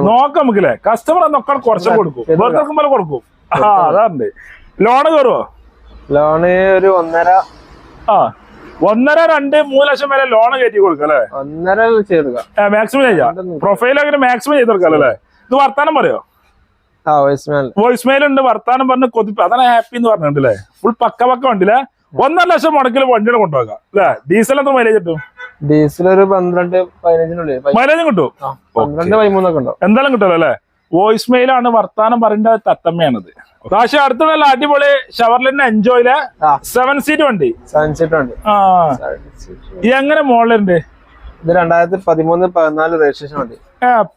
നോക്കാം നമുക്കില്ലേ. കസ്റ്റമർ നോക്കാൻ കുറച്ചും കൊടുക്കും. ഇറക്കുമ്പോൾ കൊടുക്കും. ആ അതാണ്ട് ലോണ് കയറുവോ ലോണ് ഒരു ഒന്നര ആ. ഒന്നര രണ്ട് മൂന്ന് ലക്ഷം വരെ ലോൺ കയറ്റി കൊടുക്കല്ലേ അല്ലേ? ഒന്നര ചെയ്തു മാക്സിമം ചെയ്യാം പ്രൊഫൈലൊക്കെ മാക്സിമം ചെയ്ത് കൊടുക്കാം അല്ലേ? ഇത് വർത്താനം പറയോ? വോയിസ് മെയിൽ ഉണ്ട് വർത്താനം പറഞ്ഞ് കൊതിപ്പ് അതാണ് ഹാപ്പി എന്ന് പറഞ്ഞിട്ടില്ലേ ഫുൾ പക്ക പക്ക വണ്ടിയില്ലേ ഒന്നര ലക്ഷം മുടക്കിൽ വണ്ടിയുടെ കൊണ്ടുപോകാം അല്ലേ ഡീസൽ എത്ര മൈലേജ് കിട്ടും? ഡീസൽ ഒരു പന്ത്രണ്ട് പതിനഞ്ചിനുള്ളിൽ. മൈലേജും കിട്ടും? പന്ത്രണ്ട് പതിമൂന്നൊക്കെ ഉണ്ടാവും എന്തായാലും കിട്ടുമല്ലോ അല്ലേ വോയിസ് മെയിലാണ് വർത്താനം പറയേണ്ട തത്തമ്മയാണത്. പക്ഷെ അടുത്ത നല്ല അടിപൊളി ഷവർലിന്റെ എൻജോയിൽ സെവൻ സീറ്റ് വണ്ടി. സീറ്റ് ഉണ്ട് ആ. ഇത് എങ്ങനെ മോളിലുണ്ട് ഇത് രണ്ടായിരത്തി പതിമൂന്ന് പതിനാല് രജിസ്ട്രേഷൻ വണ്ടി.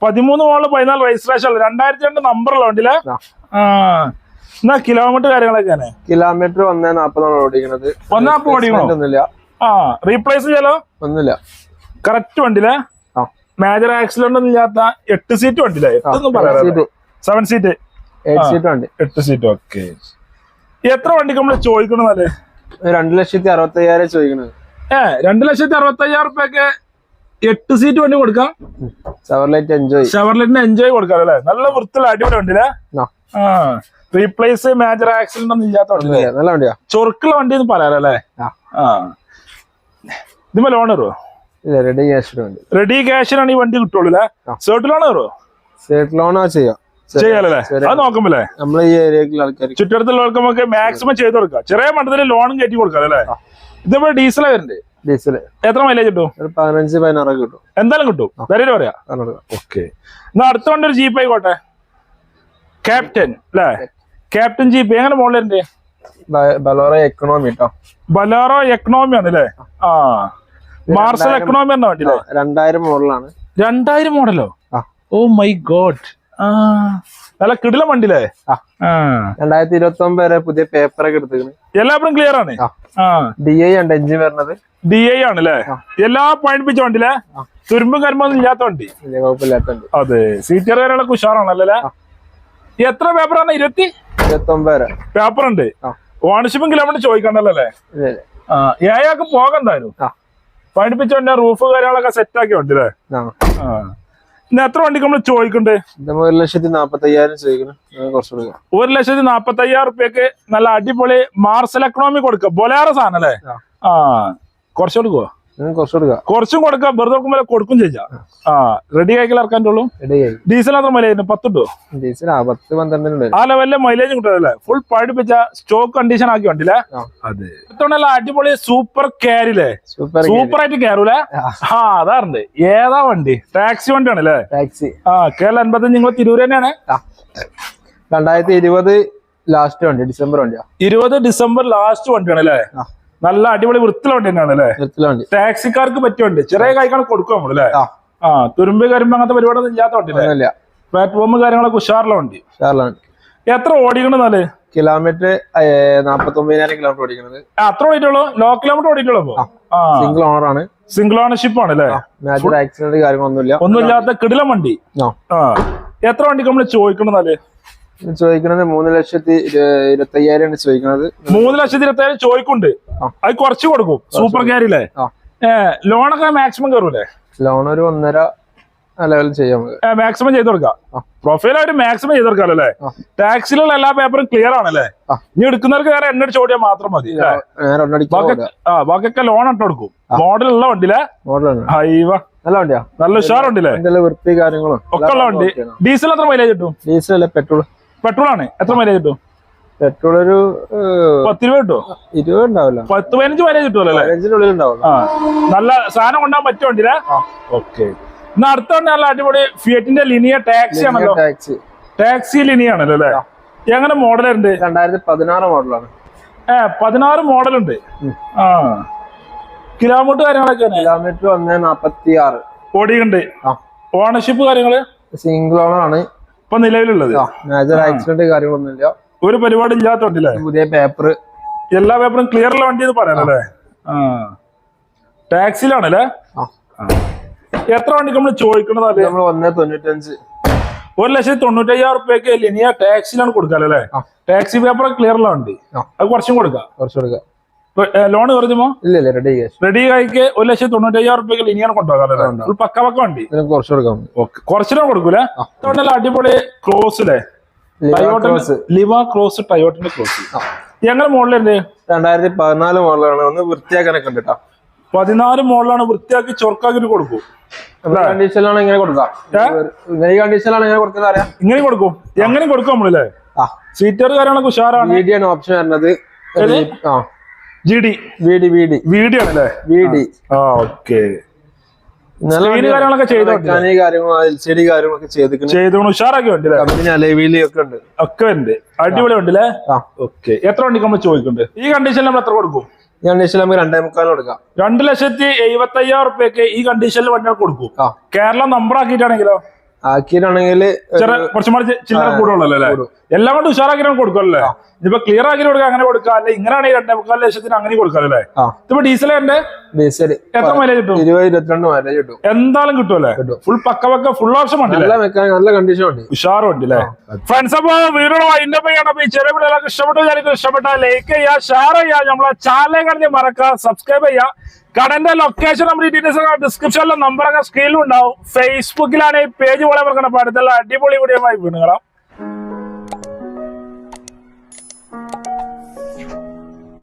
പതിമൂന്ന് മോളിൽ പതിനാല് രജിസ്ട്രേഷൻ ഉള്ളത് രണ്ടായിരത്തി രണ്ട് നമ്പറുള്ള വണ്ടിയിലെ? എന്നാ കിലോമീറ്റർ കാര്യങ്ങളൊക്കെ കിലോമീറ്റർ ഒന്നേ നാപ്പതാണ് ഓടിക്കുന്നത് ഒന്നേ നാപ്പത് ഓടിക്കണോ? ആ റീപ്ലേസ് ചെയ്യാലോ? ഒന്നില്ല കറക്റ്റ് വണ്ടിയിലെ? മേജർ ആക്സിഡന്റ് ഒന്നും ഇല്ലാത്ത എട്ട് സീറ്റ് വണ്ടിയില്ലേ എട്ടൊന്നും പറയാം seat seven seat eight seat വണ്ടി. എട്ട് സീറ്റ് ഓക്കെ എത്ര വണ്ടിക്ക് നമ്മൾ ചോദിക്കണതല്ലേ രണ്ടു ലക്ഷത്തി അറുപത്തി അയ്യായിരം ചോദിക്കണത്. ഏഹ് രണ്ടു ലക്ഷത്തി അറുപത്തി അയ്യായിരം റുപ്യൊക്കെ എട്ട് സീറ്റ് വണ്ടി കൊടുക്കാം. ഷവർലൈറ്റ് എൻജോയ് ഷവർലൈറ്റിന് എൻജോയ് കൊടുക്കാം അല്ലേ? നല്ല വൃത്തിയുള്ള അടിപൊളി വണ്ടിയില്ലേ? ആ. റീപ്ലേസ് മേജർ ആക്സിഡന്റ് ഒന്നും ഇല്ലാത്ത വണ്ടി നല്ല വണ്ടിയാ. ചൊറുക്കുള്ള വണ്ടി എന്ന് പറയാലോ അല്ലേ? ആ. ഇതിപ്പോ ലോൺ വരുമോ റെഡി ക്യാഷ് റെഡി ക്യാഷിനാണ് ഈ വണ്ടി കിട്ടുള്ളൂ അല്ലേ. സേർട്ട് ലോൺ ലോണോ ചെയ്യാം. അത് ഈ ഏരിയയിലുള്ള നമുക്ക് മാക്സിമം ചെയ്ത് കൊടുക്കാം. ചെറിയ മണ്ഡലത്തിൽ ലോണും കയറ്റി കൊടുക്കാം അല്ലേ? ഇതിപ്പോ ഡീസലാ വരുന്നുണ്ട് ഡീസൽ എത്ര മൈലേജ് കിട്ടും? ഒരു പതിനഞ്ച് പതിനാറൊക്കെ കിട്ടും. എന്തായാലും കിട്ടും. ധൈര്യം പറയാ. ഓക്കെ. എന്നാ അടുത്ത വണ്ടി ഒരു ജീപ്പ് ആയിക്കോട്ടെ. ക്യാപ്റ്റൻ അല്ലേ ക്യാപ്റ്റൻ ജീപ്പ് എങ്ങനെ മോഡലുണ്ട് ബലോറോ എക്കണോമി കേട്ടോ ബലാറോ എക്കണോമി ആണ് അല്ലേ ആ. മാർസൽ എക്കണോമി എന്ന വണ്ടി രണ്ടായിരം മോഡലാണ് രണ്ടായിരം മോഡലോ ഓ? മൈ ഗോഡ് ആ. നല്ല കിടിലം വണ്ടിയിലേ രണ്ടായിരത്തി ഇരുപത്തി ഒമ്പത് വരെ പുതിയ പേപ്പർ ഒക്കെ എടുത്തേക്കണ് എല്ലാവരും ക്ലിയർ ആണ്? ഡി ഐ ഉണ്ട് എഞ്ചിൻ വരുന്നത്. ഡി ഐ ആണ് അല്ലേ എല്ലാ പോയിന്റ് പിച്ച വണ്ടിയില്ലേ തുരുമ്പും കരുമൊന്നും ഇല്ലാത്ത വണ്ടി? അതെ. സീറ്റർ വരെയുള്ള ഉഷാറാണല്ലേ? എത്ര പേപ്പറാണ് ഇരുപത്തി ഇരുപത്തി? ഒമ്പത് വരെ. പേപ്പർ ഉണ്ട്. ഓണർഷിപ്പും കിലോമീറ്റർ ചോദിക്കണ്ടല്ലേ? ഏയാൾക്ക് പോകണ്ടായിരുന്നു വണ്ടി റൂഫ് കാര്യങ്ങളൊക്കെ സെറ്റ് ആക്കി വണ്ടി അല്ലേ എത്ര വണ്ടിക്ക് നമ്മൾ ചോദിക്കണ്ടേ? ഒരു ലക്ഷത്തി നാപ്പത്തി അയ്യായിരം ചോദിക്കണം ഒരു ലക്ഷത്തി നാപ്പത്തി അയ്യായിരം റുപ്യക്ക് നല്ല അടിപൊളി മാർസൽ എക്കണോമി കൊടുക്കുക ബൊലേറ സാധനം അല്ലേ? ആ. കുറച്ച് കൊടുക്കുവോ? കുറച്ച് കൊടുക്കാം. വെറുതെ നോക്കുമ്പോൾ കൊടുക്കും ചെയ്യാം. ആ. റെഡി ആയി ഇറക്കാൻ ഉള്ളൂ? റെഡി ആയി. ഡീസൽ അത്ര മൈലേജ് പത്തുണ്ടോ? ഡീസൽ ആ പത്ത് പന്ത്രണ്ടിനുണ്ട്. ആ ലെവലിലെ മൈലേജ് കിട്ടുമല്ലേ ഫുൾ പഠിപ്പിച്ച സ്റ്റോക്ക് കണ്ടീഷൻ ആക്കി വണ്ടില്ലേ അതെ. ഇത്തവണ അടിപൊളി സൂപ്പർ ക്യാരില്ലേ സൂപ്പർ ആയിട്ട് കയറൂലേ? ആ. അതാറുണ്ട്. ഏതാ വണ്ടി? ടാക്സി വണ്ടിയാണ് അല്ലേ? ടാക്സി ആ കേരള അൻപത്തഞ്ച് നിങ്ങൾ തിരൂർ തന്നെയാണ്? രണ്ടായിരത്തി ഇരുപത് ലാസ്റ്റ് വണ്ടി ഡിസംബർ വണ്ടിയാ. ഇരുപത് ഡിസംബർ ലാസ്റ്റ് വണ്ടിയാണ് അല്ലേ? നല്ല അടിപൊളി വൃത്തിയുള്ള വണ്ടി തന്നെയാണ് അല്ലേ? നിർത്തില വണ്ടി. ടാക്സിക്കാർക്ക് പറ്റിയ വണ്ടി. ചെറിയ കൈക്കാണ് കൊടുക്കും നമ്മൾ അല്ലേ? ആ. തുരുമ്പ് കരിമ്പ് അങ്ങനത്തെ പരിപാടിയൊന്നും ഇല്ലാത്ത വണ്ടി അല്ലേ? പ്ലാറ്റ്ഫോം കാര്യങ്ങളൊക്കെ ഉഷാറുള്ള വണ്ടി. ഷാർലാണ് എത്ര ഓടിക്കണെന്നാൽ കിലോമീറ്റർ നാപ്പത്തൊമ്പതിനായിരം കിലോമീറ്റർ ഓടിക്കുന്നത് അത്ര ഓടിയിട്ടുള്ളൂ? ലോ കിലോമീറ്റർ ഓടിയിട്ടുള്ളൂ സിംഗിൾ ഓണർ ആണ്. സിംഗിൾ ഓണർഷിപ്പ് ആണ് അല്ലേ? ആക്സിഡന്റ് കാര്യങ്ങളൊന്നുമില്ല. ഒന്നുമില്ലാത്ത കിടിലം വണ്ടി. എത്ര വണ്ടിക്ക് നമ്മൾ ചോദിക്കണെന്നാൽ ഇത് ചോദിക്കുന്നത് മൂന്ന് ലക്ഷത്തി ഇരുപത്തി അയ്യായിരം ആണ് ചോദിക്കുന്നത് മൂന്ന് ലക്ഷത്തി ഇരുപത്തി ചോദിക്കുന്നുണ്ട്. ആ. അത് കുറച്ച് കൊടുക്കും. സൂപ്പർ ക്യാരില്ലേ ലോണൊക്കെ മാക്സിമം കയറൂലേ ലോൺ ഒരു ഒന്നര ലെവൽ ചെയ്യാം മാക്സിമം ചെയ്ത് കൊടുക്കാം. പ്രൊഫൈൽ ആയിട്ട് മാക്സിമം ചെയ്ത് കൊടുക്കാം അല്ലേ? ടാക്സിലുള്ള എല്ലാ പേപ്പറും ക്ലിയർ ആണല്ലേ. ഇനി എടുക്കുന്നവർക്ക് വേറെ എണ്ണ അടിച്ച് ഓടിയാൽ മാത്രം മതി ആ ബാക്കിയൊക്കെ ലോൺ ഇട്ട് കൊടുക്കും. മോഡലുള്ള വണ്ടിയിലെ? മോഡലാണ് ഹൈവ നല്ല വണ്ടിയാ. നല്ല ഉഷാറുണ്ടല്ലേ? വൃത്തി കാര്യങ്ങളും ഒക്കെ ഉള്ള വണ്ടി. ഡീസൽ എത്ര മൈലേജ് കിട്ടും? ഡീസൽ അല്ലേ പെട്രോൾ പെട്രോൾ ആണ് എത്ര മൈലേജ് കിട്ടും? പെട്രോൾ ഒരു ഏഹ്, പത്ത് രൂപ കിട്ടും ഇരുപത് ഉണ്ടാവില്ല. പത്ത് പതിനഞ്ച് മൈലേജ് കിട്ടുമല്ലോ പതിനഞ്ചിനുള്ളിൽ നല്ല സാധനം കൊണ്ടാൻ പറ്റും വണ്ടിയിലെ? ഓക്കെ. എന്നാ അടുത്ത നല്ല അടിപൊളി ഫിയറ്റിന്റെ ലിനിയ ടാക്സി ആണല്ലോ. ടാക്സി ടാക്സി ലിനിയ ആണല്ലോ അല്ലേ? എങ്ങനെ മോഡൽ ഉണ്ട് രണ്ടായിരത്തി പതിനാറ് മോഡലാണ് ഏ പതിനാറ് മോഡൽ ഉണ്ട്. ആ. കിലോമീറ്റർ കാര്യങ്ങളൊക്കെ കിലോമീറ്റർ ഒന്ന് നാപ്പത്തി ആറ് ഓടിയുണ്ട് ഓണർഷിപ്പ് കാര്യങ്ങൾ? സിംഗിൾ ഓണർ ആണ്. ഇപ്പൊ നിലവിലുള്ളത്. മേജർ ആക്സിഡന്റ് കാര്യങ്ങളൊന്നുമില്ല. ഒരു പരിപാടി ഇല്ലാത്തോണ്ടല്ലേ? പുതിയ പേപ്പർ എല്ലാ പേപ്പറും ക്ലിയർ ഉള്ള വണ്ടി എന്ന് പറയാനല്ലേ ആ. എത്ര വണ്ടി നമ്മൾ ചോദിക്കണതല്ലേ നമ്മൾ ഒന്ന് തൊണ്ണൂറ്റഞ്ച്. ഒരു ലക്ഷത്തി തൊണ്ണൂറ്റയ്യായിരം റുപ്യക്ക് ലിനിയ ടാക്സിലാണ് കൊടുക്കാല്ലേ. ടാക്സി പേപ്പർ ക്ലിയർ ഉള്ള വണ്ടി. അത് കുറച്ചും കൊടുക്കാം. കുറച്ച് കൊടുക്കാം. ലോൺ പറഞ്ഞുമോ ഇല്ല ഇല്ല റെഡി ക്യാഷ് റെഡി കായ്ക്ക് ഒരു ലക്ഷത്തി തൊണ്ണൂറ്റയ്യായിരം റുപ്യക്ക് ലിനിയാണ് കൊണ്ടുപോകാം പക്ക പക്ക വണ്ടി. കുറച്ച് കൊടുക്കാം കുറച്ചിനും കൊടുക്കൂലേ? അതുകൊണ്ടല്ല അടിപൊളി ക്രോസ് അല്ലേ ക്രോസ് ലിവ ക്രോസ് ടയോട്ടിന്റെ ക്രോസ് ഞങ്ങൾ മോഡലുണ്ട് രണ്ടായിരത്തി പതിനാല് മോഡലാണ് ഒന്ന് വൃത്തിയാക്കാനൊക്കെ ഉണ്ട് കേട്ടോ പതിനാല് മോഡലാണ് വൃത്തിയാക്കി ചൊർക്കാക്കി കൊടുക്കും. കണ്ടീഷനിലാണ് ഇങ്ങനെ കൊടുക്കാം. ഇങ്ങനെ ഈ കണ്ടീഷനിലാണ് ഇങ്ങനെ കൊടുക്കുന്നത് അറിയാം. ഇങ്ങനെ കൊടുക്കും. എങ്ങനെ കൊടുക്കും നമ്മളില്ലേ സീറ്റർ കാര്യങ്ങളൊക്കെ ഉഷാറാണ്. ഓപ്ഷൻ വരുന്നത്. ആ. ജി ഡി വീഡി വീഡി വീഡിയോ ആണല്ലേ? വീഡി ആ ഓക്കെ കാര്യങ്ങളൊക്കെ ഡി ഉണ്ട്. ഒക്കെ ഉണ്ട്. അടിപൊളി ഉണ്ടല്ലേ ആ. ഓക്കെ എത്ര വണ്ടിക്ക് നമ്മൾ ചോദിക്കുന്നുണ്ട്? ഈ കണ്ടീഷനിൽ നമ്മൾ എത്ര കൊടുക്കും? ഈ കണ്ടീഷനിൽ നമുക്ക് രണ്ടേ മുക്കാൽ കൊടുക്കാം. രണ്ട് ലക്ഷത്തി എഴുപത്തി അയ്യായിരം റുപ്യക്ക് ഈ കണ്ടീഷനിൽ കൊടുക്കും. കേരളം നമ്പർ ആക്കിയിട്ടാണെങ്കിലോ? ആക്കിയിട്ടാണെങ്കിൽ ചില്ലറ കൂടുതലല്ലേ അല്ലേ? എല്ലാം കൊണ്ട് ഉഷാറാക്കിയാണ് കൊടുക്കല്ലേ ഇനിയിപ്പോ ക്ലിയർ ആക്കി കൊടുക്കുക അങ്ങനെ കൊടുക്കാം. അല്ലെ ഇങ്ങനെയാണെങ്കിൽ രണ്ടേ മുക്കാൽ ലക്ഷത്തിന് അങ്ങനെ കൊടുക്കാം അല്ലേ? ആ. ഇതിപ്പോ ഡീസൽ എത്ര മൈലേജ് കിട്ടും? ഇരുപത് ഇരുപത്തിരണ്ട് മൈലേജ് കിട്ടും. എന്തായാലും കിട്ടുമല്ലേ കിട്ടും. ഫുൾ പക്ക പക്ക ഫുൾ ഓപ്ഷൻ ഉണ്ട് നല്ല മെക്കാനിക് നല്ല കണ്ടീഷൻ ഉണ്ട്. ഉഷാറും ഉണ്ടല്ലേ ഫ്രണ്ട്സ് അപ്പൊ വീടുകൾ അതിന്റെ ചെയ്യണം. അപ്പൊ ഈ ചെറിയ വീഡിയോകളൊക്കെ ഇഷ്ടപ്പെട്ടു വിചാരിക്കും ഇഷ്ടപ്പെട്ട ലൈക്ക് ചെയ്യുക ഷെയർ ചെയ്യുക. നമ്മളെ ചാനൽ കണ്ടി മറക്കുക സബ്സ്ക്രൈബ് ചെയ്യുക. കടന്റെ ലൊക്കേഷൻ നമ്മുടെ ഡീറ്റെയിൽസ് ഡിസ്ക്രിപ്ഷനിലെ നമ്പറൊക്കെ സ്ക്രീനിലും ഉണ്ടാവും. ഫേസ്ബുക്കിലാണ് ഈ പേജ് പോലെ അപ്പൊ അടുത്തുള്ള അടിപൊളി വീഡിയോ ആയി വീണുകളാം